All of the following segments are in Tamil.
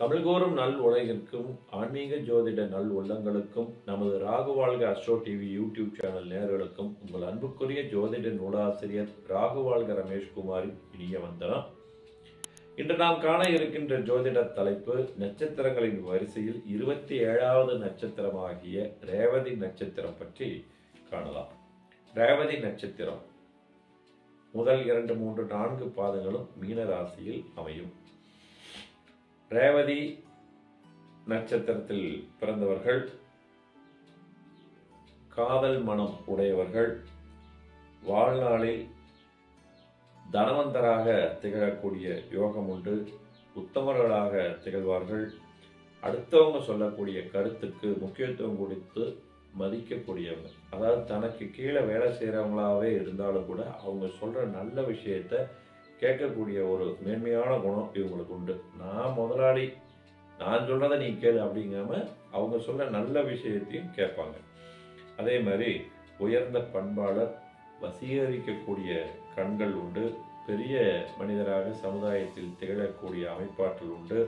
தமிழ்கோறும் நல் உலகிற்கும் ஆன்மீக ஜோதிட நல் உள்ளங்களுக்கும் நமது ராகு வாழ்க அஸ்ட்ரோ டிவி யூடியூப் சேனல் நேர்களுக்கும் உங்கள் அன்புக்குரிய ஜோதிட நூலாசிரியர் ராகு வாழ்க ரமேஷ்குமாரின் இனிய வந்தனம். இன்று நாம் காண இருக்கின்ற ஜோதிட தலைப்பு நட்சத்திரங்களின் வரிசையில் இருபத்தி ஏழாவது நட்சத்திரமாகிய ரேவதி நட்சத்திரம் பற்றி காணலாம். ரேவதி நட்சத்திரம். முதல் இரண்டு மூன்று நான்கு பாதங்களும் மீன ராசியில் அமையும். ரேவதி நட்சத்திரத்தில் பிறந்தவர்கள் காதல் மனம் உடையவர்கள் வாழ்நாளில் தனவந்தராக திகழக்கூடிய யோகம் உண்டு உத்தமர்களாக திகழ்வார்கள். அடுத்தவங்க சொல்லக்கூடிய கருத்துக்கு முக்கியத்துவம் கொடுத்து மதிக்கக்கூடியவங்க. அதாவது தனக்கு கீழே வேலை செய்கிறவங்களாகவே இருந்தாலும் கூட அவங்க சொல்கிற நல்ல விஷயத்த கேட்கக்கூடிய ஒரு மேன்மையான குணம் இவங்களுக்கு உண்டு. நான் முதலாளி நான் சொல்கிறத நீ கேளு அப்படிங்காம அவங்க சொல்ற நல்ல விஷயத்தையும் கேட்பாங்க. அதே மாதிரி உயர்ந்த பண்பாளர் வசீகரிக்கக்கூடிய கண்கள் உண்டு பெரிய மனிதராக சமுதாயத்தில் திகழக்கூடிய அமைப்பாற்றல் உண்டு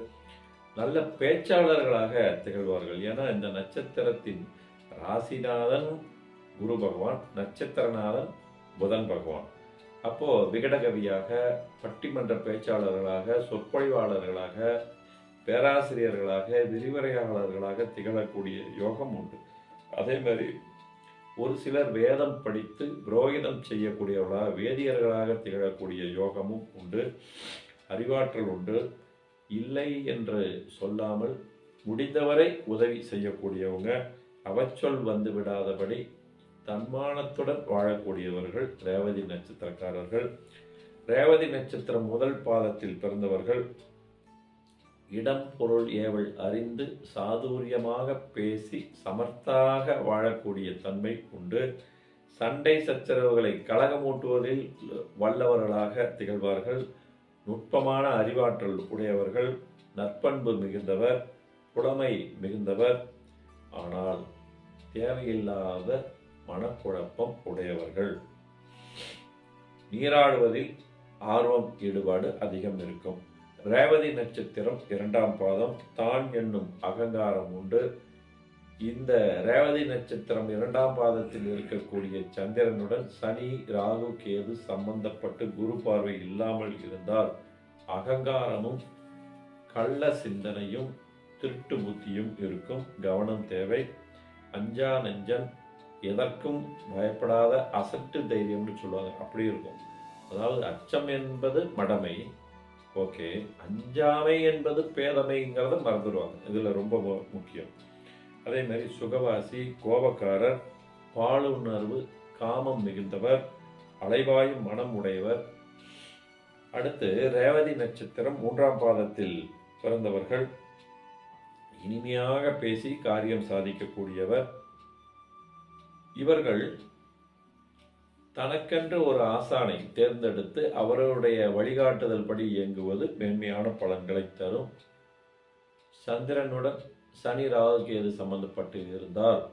நல்ல பேச்சாளர்களாக திகழ்வார்கள். ஏன்னா இந்த நட்சத்திரத்தின் ராசிநாதன் குரு பகவான் நட்சத்திரநாதன் புதன் பகவான். அப்போ விகடகவியாக பட்டிமன்ற பேச்சாளர்களாக சொற்பொழிவாளர்களாக பேராசிரியர்களாக விரிவுரையாளர்களாக திகழக்கூடிய யோகம் உண்டு. அதே மாதிரி ஒரு சிலர் வேதம் படித்து புரோகிதம் செய்யக்கூடியவர்களாக வேதியர்களாக திகழக்கூடிய யோகமும் உண்டு அறிவாற்றல் உண்டு. இல்லை என்று சொல்லாமல் முடிந்தவரை உதவி செய்யக்கூடியவங்க அவச்சொல் வந்து விடாதபடி தன்மானத்துடன் வாழக்கூடியவர்கள் ரேவதி நட்சத்திரக்காரர்கள். ரேவதி நட்சத்திரம் முதல் பாதத்தில் பிறந்தவர்கள். இடம் பொருள் ஏவல் அறிந்து சாதுரியமாக பேசி சமர்த்தாக வாழக்கூடிய தன்மை உண்டு. சண்டை சச்சரவுகளை கலகமூட்டுவதில் வல்லவர்களாக திகழ்வார்கள். நுட்பமான அறிவாற்றல் உடையவர்கள் நற்பண்பு மிகுந்தவர் புலமை மிகுந்தவர். ஆனால் தேவையில்லாத மனக்குழப்பம் உடையவர்கள். நீராடுவதில் ஆர்வம் ஈடுபாடு அதிகம் இருக்கும். ரேவதி நட்சத்திரம் இரண்டாம் பாதம் தான் என்னும் அகங்காரம் உண்டு. இந்த ரேவதி நட்சத்திரம் இரண்டாம் பாதத்தில் இருக்கக்கூடிய சந்திரனுடன் சனி ராகு கேது சம்பந்தப்பட்டு குரு பார்வை இல்லாமல் இருந்தால் அகங்காரமும் கள்ள சிந்தனையும் திருட்டு புத்தியும் இருக்கும். கவனம் தேவை. அஞ்சா நெஞ்சன் எதற்கும் பயப்படாத அசட்டு தைரியம்னு சொல்லுவாங்க. அப்படி இருக்கும். அதாவது அச்சம் என்பது மடமை. ஓகே. அஞ்சாமை என்பது பேதமைங்கிறத மறந்துடுவாங்க. இதில் ரொம்ப முக்கியம். அதே மாதிரி சுகவாசி கோபக்காரர் பாலுணர்வு காமம் மிகுந்தவர் அலைவாயும் மனம் உடையவர். அடுத்து ரேவதி நட்சத்திரம் மூன்றாம் பாதத்தில் பிறந்தவர்கள். இனிமையாக பேசி காரியம் சாதிக்கக்கூடியவர். இவர்கள் தனக்கென்று ஒரு ஆசானை தேர்ந்தெடுத்து அவருடைய வழிகாட்டுதல் படி இயங்குவது மேன்மையான பலன்களை தரும். சந்திரனுடன் சனி ராகு கேது சம்பந்தப்பட்டு இருந்தால்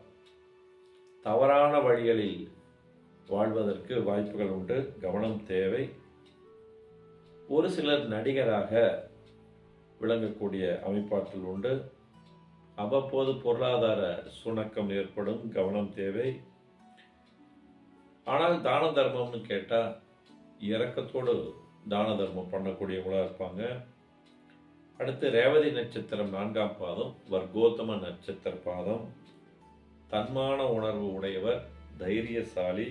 தவறான வழிகளில் வாழ்வதற்கு வாய்ப்புகள் உண்டு கவனம் தேவை. ஒரு சிலர் நடிகராக விளங்கக்கூடிய அமைப்பாற்றல் உண்டு. அவ்வப்போது பொருளாதார சுணக்கம் ஏற்படும் கவனம் தேவை. ஆனால் தான தர்மம்னு கேட்டால் இறக்கத்தோடு தான தர்மம் பண்ணக்கூடியவங்களா இருப்பாங்க. அடுத்து ரேவதி நட்சத்திரம் நான்காம் பாதம் வர்க்கோத்தம நட்சத்திர பாதம். தன்மான உணர்வு உடையவர் தைரியசாலி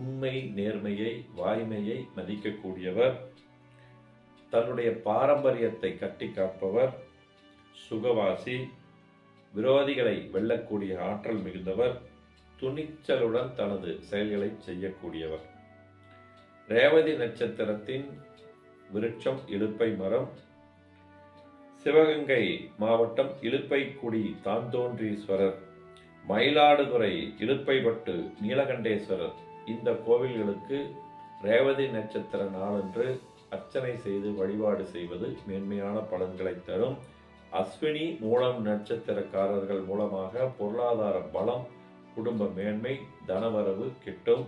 உண்மை நேர்மையை வாய்மையை மதிக்கக்கூடியவர். தன்னுடைய பாரம்பரியத்தை கட்டி காப்பவர். சுகவாசி விரோதிகளை வெல்லக்கூடிய ஆற்றல் மிகுந்தவர். துணிச்சலுடன் தனது செயல்களை செய்யக்கூடியவர். ரேவதி நட்சத்திரத்தின் விருட்சம் இழுப்பை மரம். சிவகங்கை மாவட்டம் இழுப்பைக்குடி தாந்தோன்றீஸ்வரர். மயிலாடுதுறை இழுப்பைப்பட்டு நீலகண்டேஸ்வரர். இந்த கோவில்களுக்கு ரேவதி நட்சத்திர நாளன்று அர்ச்சனை செய்து வழிபாடு செய்வது மேன்மையான பலன்களை தரும். அஸ்வினி மூலம் நட்சத்திரக்காரர்கள் மூலமாக பொருளாதார பலம் குடும்ப மேன்மை தனவரவு கிட்டும்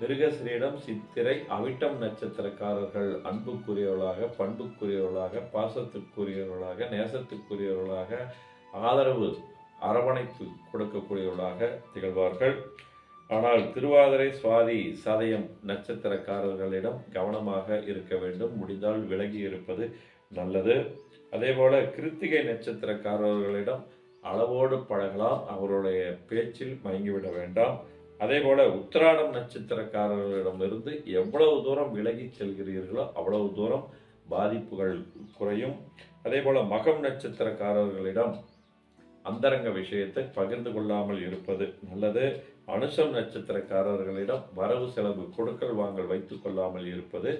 மிருகசிரியிடம் சித்திரை அவிட்டம் நட்சத்திரக்காரர்கள் அன்புக்குரியவர்களாக பண்புக்குரியவர்களாக பாசத்துக்குரியவர்களாக நேசத்துக்குரியவர்களாக ஆதரவு அரவணைப்பு கொடுக்கக்கூடியவர்களாக திகழ்வார்கள். ஆனால் திருவாதிரை சுவாதி சதயம் நட்சத்திரக்காரர்களிடம் கவனமாக இருக்க வேண்டும். முடிந்தால் விலகி இருப்பது நல்லது. அதேபோல கிருத்திகை நட்சத்திரக்காரர்களிடம் அளவோடு பழகலாம் அவருடைய பேச்சில் மயங்கிவிட வேண்டாம். அதே போல உத்திராடம் நட்சத்திரக்காரர்களிடமிருந்து எவ்வளவு தூரம் விலகி செல்கிறீர்களோ அவ்வளவு தூரம் பாதிப்புகள் குறையும். அதே போல மகம் நட்சத்திரக்காரர்களிடம் அந்தரங்க விஷயத்தை பகிர்ந்து கொள்ளாமல் இருப்பது நல்லது. அனுசம் நட்சத்திரக்காரர்களிடம் வரவு செலவு கொடுக்கல் வாங்கல் வைத்துக் கொள்ளாமல் இருப்பது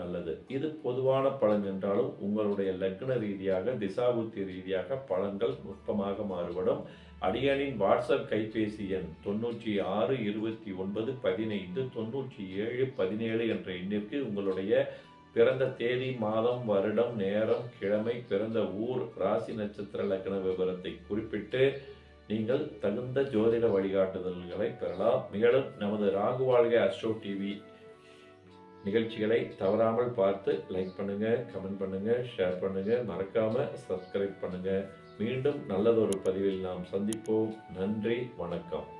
நல்லது. இது பொதுவான பலன் என்றாலும் உங்களுடைய லக்ன ரீதியாக திசாபுத்தி ரீதியாக பலன்கள் நுட்பமாக மாறுபடும். அடியனின் வாட்ஸ்அப் கைபேசி எண் தொண்ணூற்றி ஆறு இருபத்தி ஒன்பது பதினைந்து தொண்ணூற்றி ஏழு பதினேழு என்ற எண்ணிற்கு உங்களுடைய பிறந்த தேதி மாதம் வருடம் நேரம் கிழமை பிறந்த ஊர் ராசி நட்சத்திர லக்ன விவரத்தை குறிப்பிட்டு நீங்கள் தகுந்த ஜோதிட வழிகாட்டுதல்களை பெறலாம். மேலும் நமது ராகுவாழ்க அஸ்ட்ரோ டிவி நிகழ்ச்சிகளை தவறாமல் பார்த்து லைக் பண்ணுங்க கமெண்ட் பண்ணுங்க ஷேர் பண்ணுங்க. மறக்காம சப்ஸ்கிரைப் பண்ணுங்க. மீண்டும் நல்லதொரு பதிவில் நாம் சந்திப்போம். நன்றி வணக்கம்.